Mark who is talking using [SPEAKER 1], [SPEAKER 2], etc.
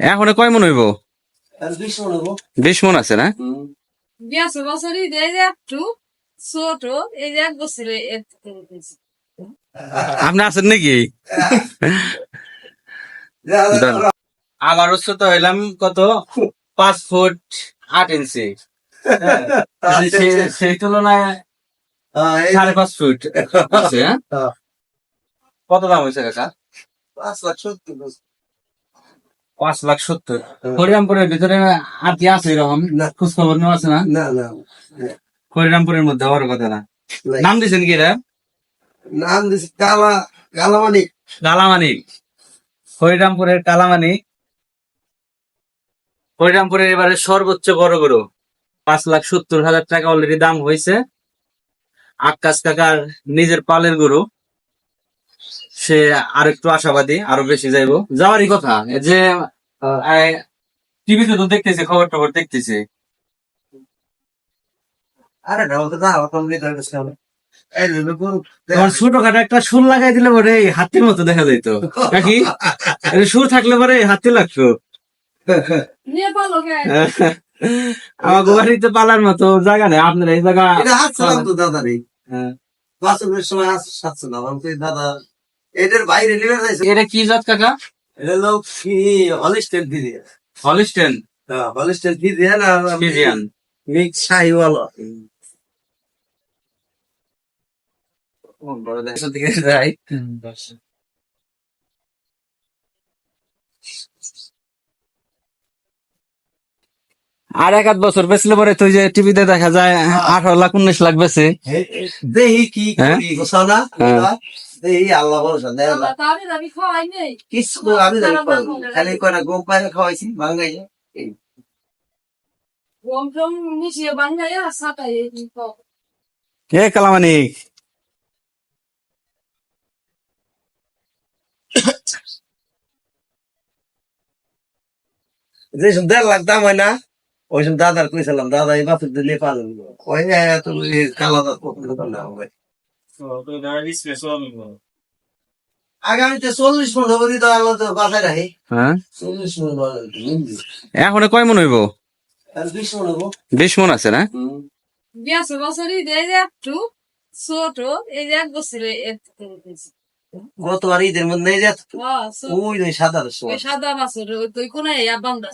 [SPEAKER 1] এখন কয় মন হইব?
[SPEAKER 2] বিশ মনে হব
[SPEAKER 1] বিশ মন আছে না?
[SPEAKER 3] বিয়াশো বছরই দেয় যে একটু ছোট এই যে এক বছরে একটু করে দিয়েছি।
[SPEAKER 1] আপনি আছেন নাকি। আমার উচ্চতা হইলাম কত? পাঁচ ফুট আট ইঞ্চি। হ্যাঁ, সেই তুলনায় সাড়ে পাঁচ ফুট আছে? হ্যাঁ। কত দাম হয়েছে কাকা?
[SPEAKER 2] পাঁচ লাখ সত্তর
[SPEAKER 1] পাঁচ লাখ সত্তর। হরিরামপুরের ভিতরে আর কি আছে এরকম খোঁজ খবর নেওয়া আছে না? হরিরামপুরের মধ্যে বড় কথা না। নাম দিয়েছেন কি এটা?
[SPEAKER 2] নাম দিছে কালা কালামানিক
[SPEAKER 1] কালামানিক হরিরামপুরের কালামানিক হরিরামপুরের এবারে সর্বোচ্চ বড় গরু। পাঁচ লাখ সত্তর হাজার টাকা অলরেডি দাম হয়েছে আকাশ কাকার নিজের পালের গরু। সে আর একটু আশাবাদী আরও বেশি যাইবো। যাওয়ারই কথা এই যে টিভিতে তো দেখতেছি খবর টবর দেখতেছি।
[SPEAKER 2] আরে না ওটা হয়ে
[SPEAKER 1] ছোটখাটো একটা সুর লাগাই দিলে পরে হাতির মতো দেখা যাইতো। নাকি? সুর থাকলে পরে হাতি লাগতো। আমার বাড়িতে পালার মতো জায়গা নেই আপনার এই জায়গা
[SPEAKER 2] এটা দাদা
[SPEAKER 1] হ্যাঁ।
[SPEAKER 2] বাসনের সময় দাদা এটার বাইরে নিবে যাইছে?
[SPEAKER 1] এটা কি জাত কাকা?
[SPEAKER 2] এটা লোক কি হলিস্টেন দিদি।
[SPEAKER 1] হলিস্টেন
[SPEAKER 2] হ্যাঁ হলিস্টেন দিদি না
[SPEAKER 1] ফিজিয়ান।
[SPEAKER 2] মিক্স শাহিওয়ালা।
[SPEAKER 1] দিকে আর এক আধ বছর বেচলে পরে তুই যে টিভিতে দেখা যায় আঠারো লাখ উনিশ লাখ বেচে।
[SPEAKER 2] দেহি কি দেহি আল্লাহ ভরসা দেয়
[SPEAKER 3] আমি খাওয়াই নেই।
[SPEAKER 2] কিছু আমি। খালি কয়টা গম পায়রা খাওয়াইছি ভাঙ্গাই
[SPEAKER 3] গম টম মিশিয়ে বাঙ্গাইয়া সাটাই
[SPEAKER 1] কে কালামানিক?
[SPEAKER 2] যে সব দেড় লাখ দাম হয় না ওই সব দাদার কইছিলাম দাদা এই বাপের দিলে পালন ওই তো কালা দাঁত আগামীতে চল্লিশ মন হবে তো আল্লাহ তো বাসায় রাখি।
[SPEAKER 1] হ্যাঁ?
[SPEAKER 2] চল্লিশ মন
[SPEAKER 1] এখন কয় মন হইব?
[SPEAKER 2] বিশ মন
[SPEAKER 1] মন আছে না?
[SPEAKER 3] বিয়াশো বছরই দেয় যে একটু ছোট এই যে এক বছরে
[SPEAKER 2] গতবার ঈদের মধ্যে
[SPEAKER 3] হ্যাঁ।
[SPEAKER 2] ওই সাদা
[SPEAKER 3] সাদা বাছর ওই কোনায় বান্ধা